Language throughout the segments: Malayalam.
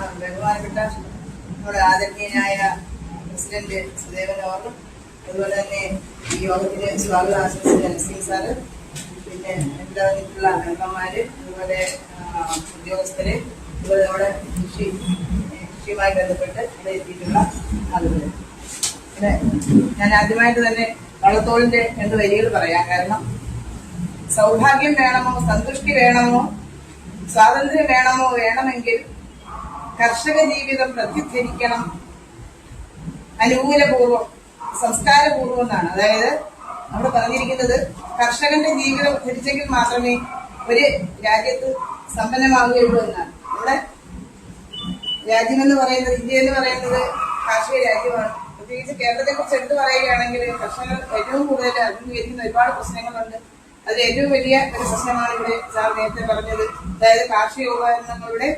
ബഹുമാനപ്പെട്ട നമ്മുടെ ആദരണീയനായ പ്രസിഡന്റ് സുദേവൻ അവർക്കും അതുപോലെ തന്നെ ഈ യോഗത്തിന് സ്വാഗതം ആശംസിച്ച നസീം സാറ്. പിന്നെ എന്താ വന്നിട്ടുള്ള അംഗന്മാര് അതുപോലെ ഉദ്യോഗസ്ഥര് അതുപോലെ നമ്മുടെ കൃഷി കൃഷിയുമായി ബന്ധപ്പെട്ട് ഇവിടെ എത്തിയിട്ടുള്ള ആളുകൾ പിന്നെ ഞാൻ ആദ്യമായിട്ട് തന്നെ വള്ളത്തോളിന്റെ രണ്ട് വരികൾ പറയാം. കാരണം സൗഭാഗ്യം വേണമോ സന്തുഷ്ടി വേണമോ സ്വാതന്ത്ര്യം വേണമോ വേണമെങ്കിൽ കർഷക ജീവിതം പ്രത്യുദ്ധരിക്കണം അനുകൂലപൂർവം സംസ്കാരപൂർവം എന്നാണ് അതായത് നമ്മൾ പറഞ്ഞിരിക്കുന്നത് കർഷകന്റെ ജീവിതം ധരിച്ചെങ്കിൽ മാത്രമേ ഒരു രാജ്യത്ത് സമ്പന്നമാവുകയുള്ളൂ എന്നാണ്. ഇവിടെ രാജ്യമെന്ന് പറയുന്നത് ഇന്ത്യ എന്ന് പറയുന്നത് കാർഷിക രാജ്യമാണ്. പ്രത്യേകിച്ച് കേരളത്തെ കുറിച്ച് എടുത്തു പറയുകയാണെങ്കിൽ കർഷകർ ഏറ്റവും കൂടുതൽ അഭിമുഖീകരിക്കുന്ന ഒരുപാട് പ്രശ്നങ്ങളുണ്ട്. അതിൽ ഏറ്റവും വലിയ ഒരു പ്രശ്നമാണ് ഇവിടെ സാർ നേരത്തെ പറഞ്ഞത്. അതായത് കാർഷിക ഉപകരണങ്ങളുടെ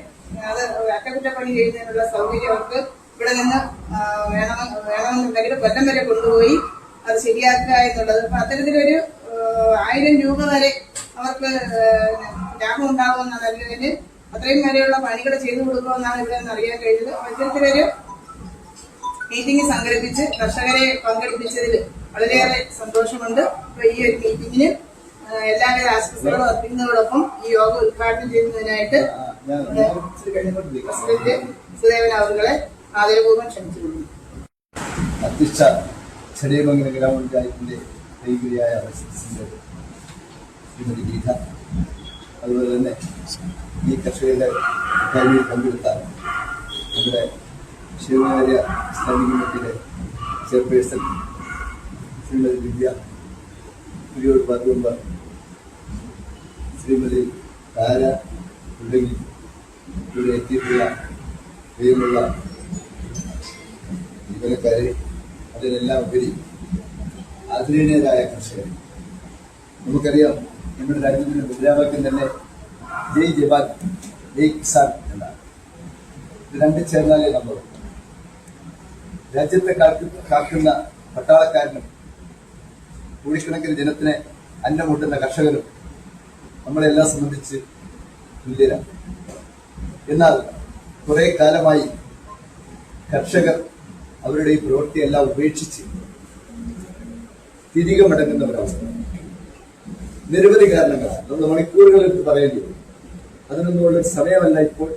അത് അറ്റകുറ്റപ്പണി ചെയ്യുന്നതിനുള്ള സൗകര്യം അവർക്ക് ഇവിടെ നിന്ന് വേണം വേണമെന്നുണ്ടെങ്കിൽ കൊല്ലം വരെ കൊണ്ടുപോയി അത് ശരിയാക്കുക എന്നുള്ളത്. അപ്പൊ അത്തരത്തിലൊരു ആയിരം രൂപ വരെ അവർക്ക് ലാഭം ഉണ്ടാകുമെന്നാണ് അല്ലെങ്കിൽ അത്രയും വരെയുള്ള പണികൾ ചെയ്തു കൊടുക്കുമെന്നാണ് ഇവിടെ നിന്ന് അറിയാൻ കഴിഞ്ഞത്. അപ്പൊ ഇത്തരത്തിലൊരു മീറ്റിംഗ് സംഘടിപ്പിച്ച് കർഷകരെ പങ്കെടുപ്പിച്ചതിൽ വളരെയേറെ സന്തോഷമുണ്ട്. അപ്പൊ ഈ ഒരു മീറ്റിംഗിന് എല്ലാവരും ആശംസകളും അർപ്പിക്കുന്നതോടൊപ്പം ഈ യോഗം ഉദ്ഘാടനം ചെയ്യുന്നതിനായിട്ട് പ്രസിഡന്റ് സുദേവൻ അവറുകളെ ആദരപൂർവം ക്ഷണിച്ചുകൊള്ളുന്നു അധ്യക്ഷ ചെറിയമംഗലം ഗ്രാമപഞ്ചായത്തിന്റെ കൈകിരിയായ ശ്രീമതി ഗീത. അതുപോലെ തന്നെ ഈ കർഷകരുടെ കാര്യത്തിൽ പങ്കെടുത്ത നമ്മുടെ ക്ഷേമകാര്യ standing കമ്മിറ്റിയിലെ chairperson Shrimati Divya party member Shrimati Tara തുടങ്ങി ഇവിടെ എത്തിയിട്ടുള്ള ദൈവമുള്ള ജീവനക്കാരെ അതിനെല്ലാം ഉപരി ആദരണീയരായ കർഷകർ. നമുക്കറിയാം നമ്മുടെ രാജ്യത്തിന്റെ മുദ്രാവാക്യം തന്നെ ജയ് ജവാൻ ജയ് കിസാൻ എന്നാണ്. രണ്ടും ചേർന്നാലേ നമ്മൾ രാജ്യത്തെ കാക്കുന്ന പട്ടാളക്കാരനും കോടിക്കണക്കിന് ജനത്തിന് അന്നം മുട്ടുന്ന കർഷകരും നമ്മളെല്ലാം സംബന്ധിച്ച് തുല്യരാണ്. എന്നാൽ കുറെ കാലമായി കർഷകർ അവരുടെ ഈ പ്രവൃത്തിയെല്ലാം ഉപേക്ഷിച്ച് തിരികെ മടങ്ങുന്ന ഒരവസ്ഥ നിരവധി കാരണങ്ങളാണ്. നമ്മൾ മണിക്കൂറുകൾ എടുത്ത് പറയേണ്ടി വരും. അതിനൊന്നുമുള്ളൊരു സമയമല്ല ഇപ്പോൾ.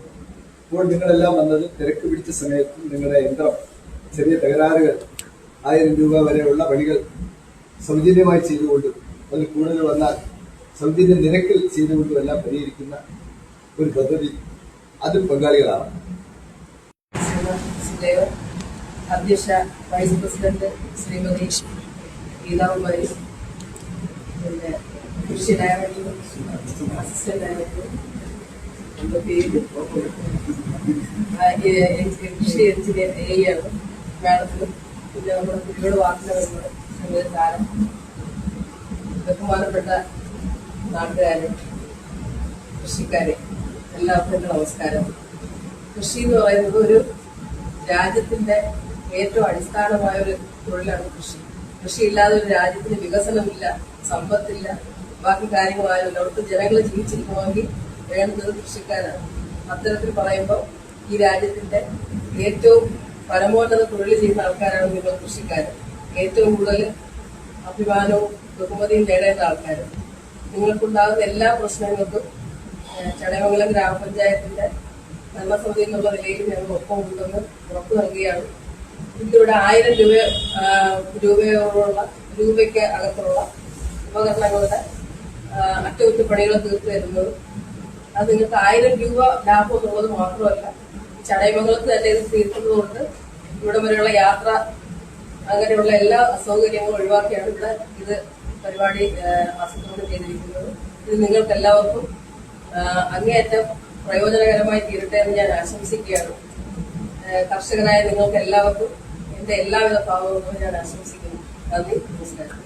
ഇപ്പോൾ നിങ്ങളെല്ലാം വന്നത് തിരക്ക് പിടിച്ച സമയത്തും നിങ്ങളുടെ യന്ത്രം ചെറിയ തകരാറുകൾ ആയിരം രൂപ വരെയുള്ള പണികൾ സൗജന്യമായി ചെയ്തുകൊണ്ടും അതിൽ കൂടുതൽ വന്നാൽ സൗജന്യ നിരക്കിൽ ചെയ്തുകൊണ്ടും എല്ലാം പരിഹരിക്കുന്ന ഒരു പദ്ധതി അതിൽ പങ്കാളികളാണ്. അധ്യക്ഷ വൈസ് പ്രസിഡന്റ് ശ്രീമതി ഗീതാകുമാരി പിന്നെ കൃഷി ഡയറക്ടർ അസിസ്റ്റന്റ് ഡയറക്ടർ പേര്. കൃഷി എഞ്ചിനീയർ എ ആണ്. മാഡത്തിനും പിന്നെ നമ്മുടെ കുട്ടികളുടെ വാർത്തകളുടെ ശ്രീമതി താരം. ബഹുമാനപ്പെട്ട നാട്ടുകാരെ കൃഷിക്കാരെ. എല്ലാവർക്കും നമസ്കാരം. കൃഷി എന്ന് പറയുന്നത് ഒരു രാജ്യത്തിന്റെ ഏറ്റവും അടിസ്ഥാനമായ ഒരു തൊഴിലാണ് കൃഷി. കൃഷി ഇല്ലാതെ ഒരു രാജ്യത്തിന് വികസനമില്ല സമ്പത്തില്ല ബാക്കി കാര്യങ്ങളായാലും അവിടുത്തെ ജനങ്ങൾ ജീവിച്ചിരിക്കണമെങ്കിൽ വേണ്ടത് കൃഷിക്കാരാണ്. അത്തരത്തിൽ പറയുമ്പോൾ ഈ രാജ്യത്തിന്റെ ഏറ്റവും പരമോന്നത തൊഴിൽ ചെയ്യുന്ന ആൾക്കാരാണ് നിങ്ങൾ കൃഷിക്കാർ ഏറ്റവും കൂടുതൽ അഭിമാനവും ബഹുമതിയും നേടേണ്ട ആൾക്കാർ നിങ്ങൾക്കുണ്ടാകുന്ന എല്ലാ പ്രശ്നങ്ങൾക്കും ചടയമംഗലം ഗ്രാമപഞ്ചായത്തിന്റെ ഭരണസമിതി എന്നുള്ള നിലയിൽ ഞങ്ങൾ ഒപ്പം ഉണ്ടെന്ന് ഉറപ്പു നൽകുകയാണ്. ഇതിലൂടെ ആയിരം രൂപ രൂപയോടുള്ള രൂപയ്ക്ക് അകത്തുള്ള ഉപകരണങ്ങളുടെ അറ്റകുറ്റപ്പണികൾ തീർത്തു തരുന്നത് അത് നിങ്ങൾക്ക് ആയിരം രൂപ ലാഭം എന്നുള്ളത് മാത്രമല്ല ചടയമംഗലത്ത് തന്നെ ഇത് തീർക്കുന്നതുകൊണ്ട് ഇവിടെ വരെയുള്ള യാത്ര അങ്ങനെയുള്ള എല്ലാ അസൗകര്യങ്ങളും ഒഴിവാക്കിയാണ് ഇവിടെ ഇത് പരിപാടി ആസൂത്രണം ചെയ്തിരിക്കുന്നത്. ഇത് നിങ്ങൾക്ക് എല്ലാവർക്കും അങ്ങേയറ്റം പ്രയോജനകരമായി തീരട്ടെ എന്ന് ഞാൻ ആശംസിക്കുകയാണ്. കർഷകരായ നിങ്ങൾക്ക് എല്ലാവർക്കും എന്റെ എല്ലാവിധ ഭാവങ്ങളും ഞാൻ ആശംസിക്കുന്നു. നന്ദി നമസ്കാരം.